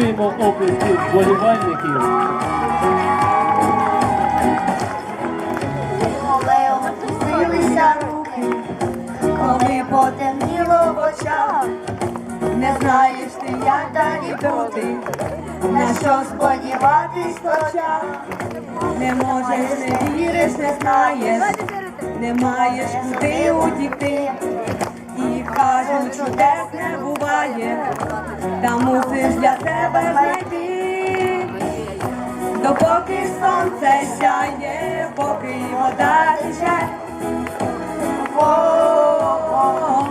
оплесків вболівальників. Коли опустилися руки, коли потемніло в очах, не знаєш ти, як далі бути, на що сподіватись хоча, не можеш, не віриш, не знаєш, не маєш куди утікти, і кажуть, чудес не буває, та мусиш для себе знайти. Допоки сонце сяє, поки вода тече, о,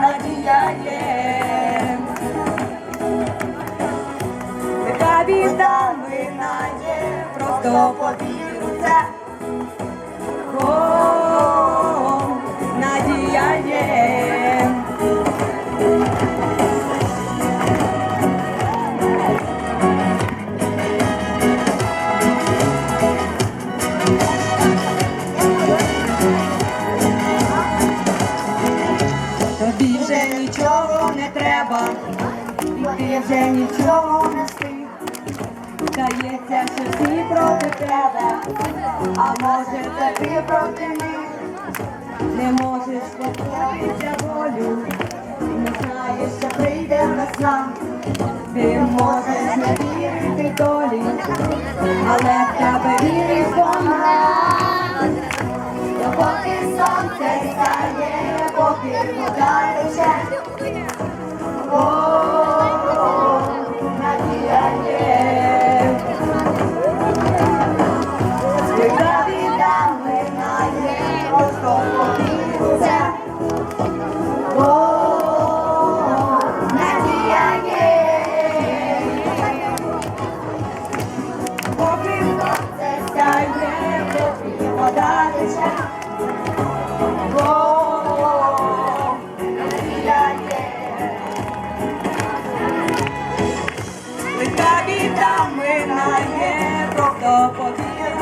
надія є. Така біда минає, просто повір у це. Тобі вже нічого не треба, і ти вже нічого не встиг. Здається, що всі проти тебе, а може це ти проти них. Не можеш позбутися волю, не знаєш, що прийде весна. Ти можеш не вірити долі, але в тебе вірить вона. Допоки сонце стає, поки вода тече, поки вода тече. Є. Лиха біда минає, просто повір